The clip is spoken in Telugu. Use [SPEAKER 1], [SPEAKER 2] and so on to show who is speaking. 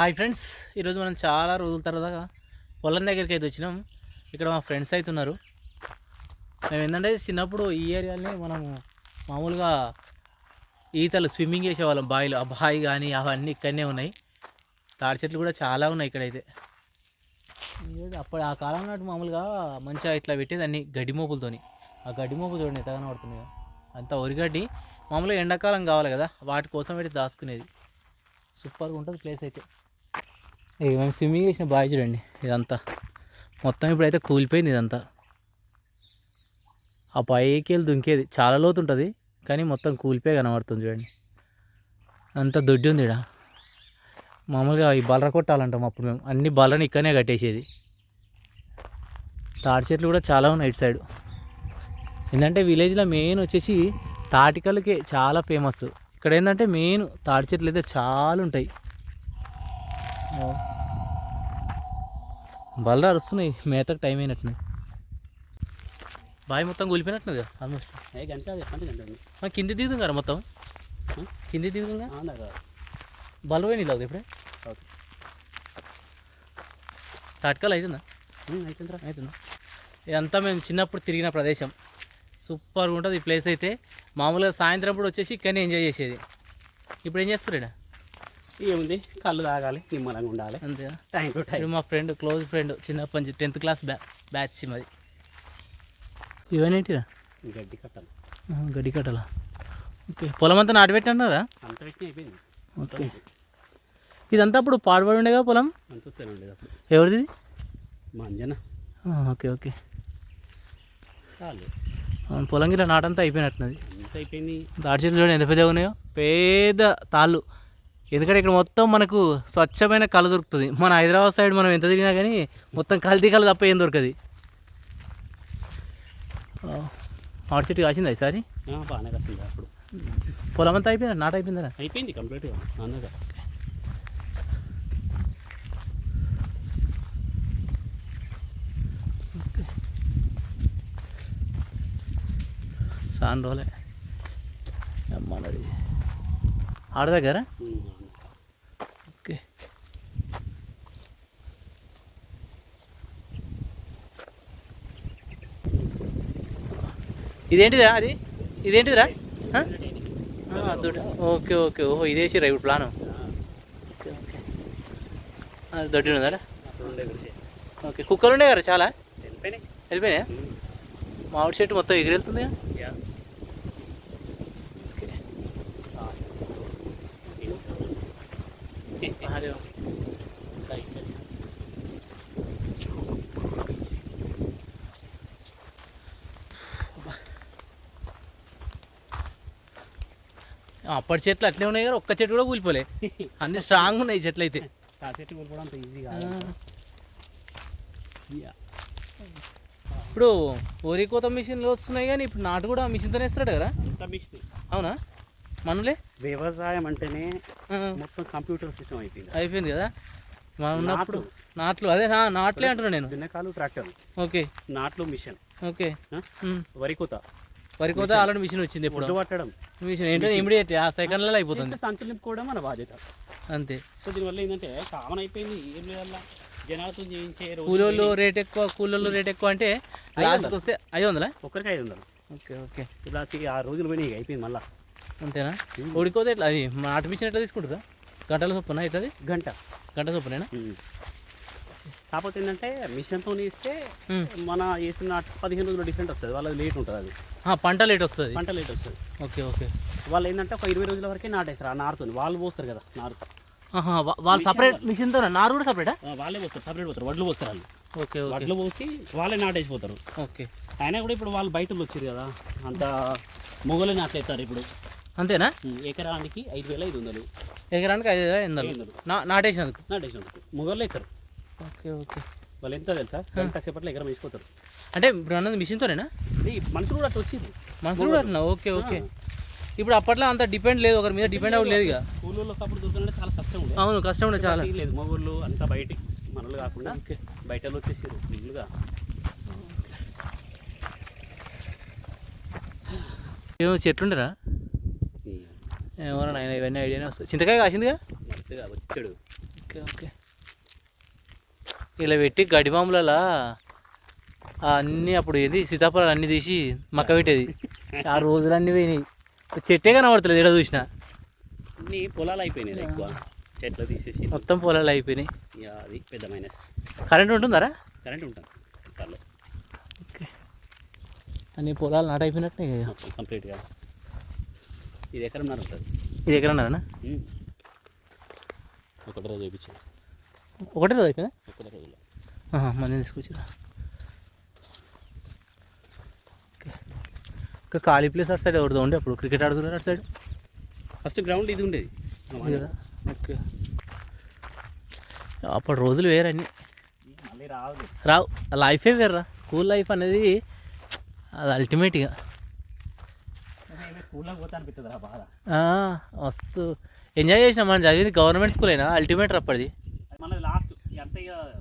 [SPEAKER 1] హాయ్ ఫ్రెండ్స్ ఈరోజు మనం చాలా రోజుల తర్వాత పొలం దగ్గరికి అయితే వచ్చినాం. ఇక్కడ మా ఫ్రెండ్స్ అయితే ఉన్నారు. మేము ఏంటంటే చిన్నప్పుడు ఈ ఏరియాలోనే మనం మామూలుగా ఈతలు స్విమ్మింగ్ చేసేవాళ్ళం. బావిలు ఆ బావి కానీ అవన్నీ ఇక్కడనే ఉన్నాయి. తాడి చెట్లు కూడా చాలా ఉన్నాయి ఇక్కడైతే. అప్పుడు ఆ కాలం నాటి మామూలుగా మంచిగా ఇట్లా పెట్టేది అన్ని గడ్డి మోపులతోని. ఆ గడ్డి మోపు చూడండి ఎంత పడుతున్నాయి. అంతా ఒరిగడ్డి మామూలుగా ఎండాకాలం కావాలి కదా వాటి కోసం పెట్టి దాచుకునేది. సూపర్గా ఉంటుంది ప్లేస్ అయితే. ఇక మేము స్విమ్మింగ్ చేసిన బాగా చూడండి ఇదంతా. మొత్తం ఇప్పుడైతే కూలిపోయింది ఇదంతా. ఆ పైకి వెళ్ళి దుంకేది. చాలా లోతు ఉంటుంది కానీ మొత్తం కూలిపోయి కనబడుతుంది చూడండి. అంత దొడ్డి ఉంది ఇక్కడ మామూలుగా ఈ బలర కొట్టాలంటాం అప్పుడు మేము. అన్ని బలరని ఇక్కడనే కట్టేసేది. తాటి చెట్లు కూడా చాలా ఉన్నాయి ఇటు సైడ్. ఎందుకంటే విలేజ్లో మెయిన్ వచ్చేసి తాటికలకే చాలా ఫేమస్. ఇక్కడ ఏంటంటే మెయిన్ తాటి చెట్లు అయితే చాలా ఉంటాయి. బలరా అరుస్తున్నాయి మేతకు టైం అయినట్టున్నాయి. బావి మొత్తం కూలిపోయినట్టున్నది కదా ఆల్మోస్ట్
[SPEAKER 2] గంట గంట
[SPEAKER 1] కింది దిగుతుంది కదా మొత్తం? కింది దిగుతుందా నీళ్ళు అవుతుంది ఇప్పుడే? తాటికల్ అవుతుందా
[SPEAKER 2] అయిపోయిందిరా
[SPEAKER 1] అవుతుందా ఇదంతా మేము చిన్నప్పుడు తిరిగిన ప్రదేశం. సూపర్గా ఉంటుంది ఈ ప్లేస్ అయితే. మామూలుగా సాయంత్రం పూట వచ్చేసి ఇక్కడనే ఎంజాయ్ చేసేది. ఇప్పుడు ఏం చేస్తారు ఇక్కడ
[SPEAKER 2] ఏముంది? కళ్ళు తాగాలి నిమ్మలంగా ఉండాలి.
[SPEAKER 1] అంతేనా?
[SPEAKER 2] టైం టు టైం
[SPEAKER 1] మా ఫ్రెండ్ క్లోజ్ ఫ్రెండ్ చిన్నప్పటి నుంచి టెన్త్ క్లాస్ బ్యా బ్యాచ్ మరి ఇవన్నేంటిరా
[SPEAKER 2] గడ్డి కట్టాలి.
[SPEAKER 1] గడ్డి కట్టలా? ఓకే పొలం అంతా నాటిపెట్టినారా
[SPEAKER 2] అంత పెట్టిన అయిపోయింది.
[SPEAKER 1] ఓకే. ఇదంతా అప్పుడు పాడుపడి ఉండేగా పొలం?
[SPEAKER 2] అంత
[SPEAKER 1] ఎవరిది?
[SPEAKER 2] మా అంజన
[SPEAKER 1] ఆ, ఓకే ఓకే.
[SPEAKER 2] చాలు.
[SPEAKER 1] అవును, పొలం గిట్ల నాటంతా అయిపోయినట్టున్నది.
[SPEAKER 2] అంత అయిపోయింది.
[SPEAKER 1] తాడి చెట్లు చూడండి ఎంత పెద్దగా ఉన్నాయో? పేద తాళ్ళు. ఎందుకంటే ఇక్కడ మొత్తం మనకు స్వచ్ఛమైన కళ్ళు దొరుకుతుంది. మన హైదరాబాద్ సైడ్ మనం ఎంత తిరిగినా కానీ మొత్తం కల్తీ కళ్ళు తప్ప ఏం దొరకదు. ఆ, మామిడి చెట్టు కాసిందా ఈసారి?
[SPEAKER 2] బాగానే కాసింది అప్పుడు.
[SPEAKER 1] పొలం అంతా అయిపోయిందా? నాట అయిపోయిందా?
[SPEAKER 2] అయిపోయింది కంప్లీట్గా అందగా
[SPEAKER 1] సాన్ రోజులే అమ్మన్నది ఆడ దగ్గర ఓకే ఇదేంటిదా అది? ఇదేంటిదిరా దొడ్డి. Okay okay. ఓహో ఇదేసిరా ఇప్పుడు ప్లాను. ఓకే ఓకే అది దొడ్డి
[SPEAKER 2] కృషి
[SPEAKER 1] ఓకే. కుక్కలు ఉండే కదా చాలా?
[SPEAKER 2] వెళ్ళిపోయినాయి?
[SPEAKER 1] మామిడి చెట్టు మొత్తం ఎగిరెళ్తుంది
[SPEAKER 2] యా. ఆ.
[SPEAKER 1] అప్పటి చెట్లు అట్లే ఉన్నాయి కదా ఒక్క చెట్టు కూడా కూలిపోలే. అన్ని స్ట్రాంగ్ ఉన్నాయి చెట్లు అయితే.
[SPEAKER 2] ఆ చెట్టు కూలిపోవడం అంత ఈజీ కాదు. యా.
[SPEAKER 1] ఇప్పుడు వరి కోత మిషన్లు వస్తున్నాయి కానీ ఇప్పుడు నాటు కూడా మిషన్తోనే వేస్తాడు కదా?
[SPEAKER 2] అంత మిషన్.
[SPEAKER 1] అవునా? మనలే?
[SPEAKER 2] వ్యవసాయం అంటేనే మొత్తం కంప్యూటర్ సిస్టమ్ అయిపోయింది.
[SPEAKER 1] అయిపోయింది కదా? మనం ఉన్నప్పుడు నాట్లు అదే నాట్లే అంటున్నా నేను.
[SPEAKER 2] దున్నకాలు ట్రాక్టర్.
[SPEAKER 1] ఓకే.
[SPEAKER 2] నాట్లు మిషన్.
[SPEAKER 1] ఓకే.
[SPEAKER 2] వరి కోత.
[SPEAKER 1] వరి కోత ఆల్రెడీ మిషన్ వచ్చింది ఇప్పుడు.
[SPEAKER 2] పట్టడం
[SPEAKER 1] మిషన్ ఏంటంటే ఇమీడియట్ ఆ సెకండ్లలో అయిపోతుంది.
[SPEAKER 2] సంచులు నింపుకోవడం మన బాధ్యత.
[SPEAKER 1] అంతే.
[SPEAKER 2] సో దీనివల్ల ఏంటంటే కామన్ అయిపోయింది ఏం లేదల్లా జనాలతో చేయించే
[SPEAKER 1] కూలోళ్ళు రేట్ ఎక్కువ కూలోళ్ళు రేట్ ఎక్కువ అంటే లాస్ట్కి వస్తే ఐదు వందలా?
[SPEAKER 2] ఒక్కరికి ఐదు వందలు.
[SPEAKER 1] Okay okay.
[SPEAKER 2] ఇలా సి- ఆ రోజులు పోయినాయి అయిపోయింది మళ్ళా.
[SPEAKER 1] అంతేనా? ఉడికోతే ఎట్లా? అది మిషన్ ఎట్లా తీసుకుంటుందా? గంటల చొప్పున ఎట్లది?
[SPEAKER 2] గంట.
[SPEAKER 1] గంట చొప్పునేనా.
[SPEAKER 2] కాకపోతే ఏంటంటే మిషన్తో ఇస్తే. మన వేసిన పదిహేను రోజులు డిఫరెంట్ వస్తుంది. వాళ్ళది లేట్ ఉంటుంది అది
[SPEAKER 1] పంట లేట్ వస్తుంది.
[SPEAKER 2] పంట లేట్ వస్తుంది.
[SPEAKER 1] Okay okay.
[SPEAKER 2] వాళ్ళు ఏంటంటే ఒక ఇరవై రోజుల వరకే నాటేస్తారు. ఆ నారుతుంది వాళ్ళు పోస్తారు కదా నారు.
[SPEAKER 1] వాళ్ళు సపరేట్ మిషన్తో నారు కూడా సపరేటా?
[SPEAKER 2] వాళ్ళే పోస్తారు సపరేట్ పోస్తారు. వడ్లు పోస్తారు వాళ్ళు.
[SPEAKER 1] ఓకే
[SPEAKER 2] వడ్లు పోసి వాళ్ళే నాటేసిపోతారు.
[SPEAKER 1] ఓకే.
[SPEAKER 2] అయినా కూడా ఇప్పుడు వాళ్ళు బయట వచ్చారు కదా అంత మొగలు నాట్లేస్తారు ఇప్పుడు.
[SPEAKER 1] అంతేనా?
[SPEAKER 2] ఎకరానికి ఐదు వేల ఐదు వందలు.
[SPEAKER 1] ఎకరానికి ఐదు వేల ఎనిమిది వందలు. నాటేసినందుకు?
[SPEAKER 2] నాటేసినందుకు. మొగలు అవుతారు
[SPEAKER 1] ఓకే ఓకే.
[SPEAKER 2] వాళ్ళు ఎంత తెలుసా? గంట సేపట్లో వేసిపోతారు
[SPEAKER 1] అంటే ఇప్పుడు అన్నది మిషన్తోనేనా?
[SPEAKER 2] మనుషులు కూడా అట్లా వచ్చింది
[SPEAKER 1] మనసు కూడా అట్లా? Okay okay. ఇప్పుడు అప్పట్లో అంత డిపెండ్ లేదు ఒకరి మీద డిపెండ్ అవ్వదు లేదు ఇక.
[SPEAKER 2] కూలీలకు అప్పుడు దొరకాలంటే చాలా కష్టం
[SPEAKER 1] అవును కష్టం ఉండే చాలా.
[SPEAKER 2] లేదు. మొగోళ్ళు అంతా బయట మనలు కాకుండా
[SPEAKER 1] ఓకే.
[SPEAKER 2] బయట వచ్చేసారు ఫుల్గా
[SPEAKER 1] ఏమో చెట్లుండరా? ఏమో. నాయన ఇవన్నీ ఐడియానే వస్తాయి. చింతకాయ కాసిందిగా?
[SPEAKER 2] వచ్చాడు.
[SPEAKER 1] Okay okay. ఇలా పెట్టి గడిమాములలో అన్నీ అప్పుడు ఏది సీతాఫలాలు అన్నీ తీసి మక్క పెట్టేది. ఆ రోజులన్నీ పోయినాయి. చెట్టే కనబడతలేదు ఎక్కడ చూసినా.
[SPEAKER 2] అన్ని పొలాలు అయిపోయినాయి ఎక్కువ. చెట్లు తీసేసి.
[SPEAKER 1] మొత్తం పొలాలు అయిపోయినాయి.
[SPEAKER 2] అది పెద్ద మైనస్.
[SPEAKER 1] కరెంట్ ఉంటుందారా?
[SPEAKER 2] కరెంట్ ఉంటుంది
[SPEAKER 1] ఓకే. అన్ని పొలాలు నాట అయిపోయినట్టే
[SPEAKER 2] కంప్లీట్గా ఇది ఎకరంన్నర ఉంటుంది.
[SPEAKER 1] ఇది ఎక్కడ ఉన్నారనా
[SPEAKER 2] ఉమ్. ఒకటి రోజు చూపించాను
[SPEAKER 1] ఒకటే రోజు అయిపోయిందా? మంది తీసుకొచ్చిరా ఓకే ఇంకా ఖాళీ ప్లేస్ అటు సైడ్ ఎవరిదో ఉండే అప్పుడు క్రికెట్ ఆడుతున్నారు అటు సైడ్.
[SPEAKER 2] ఫస్ట్ గ్రౌండ్ ఇది ఉండేది.
[SPEAKER 1] కదా? ఓకే. అప్పుడు రోజులు
[SPEAKER 2] రాదు
[SPEAKER 1] రావు. లైఫే వేర్రా. స్కూల్ లైఫ్ అనేది అది అల్టిమేట్గా మస్తు ఎంజాయ్ చేసినాం. మనం చదివింది గవర్నమెంట్ స్కూల్ అయినా అల్టిమేట్ అప్పటిది.
[SPEAKER 2] అది మళ్ళీ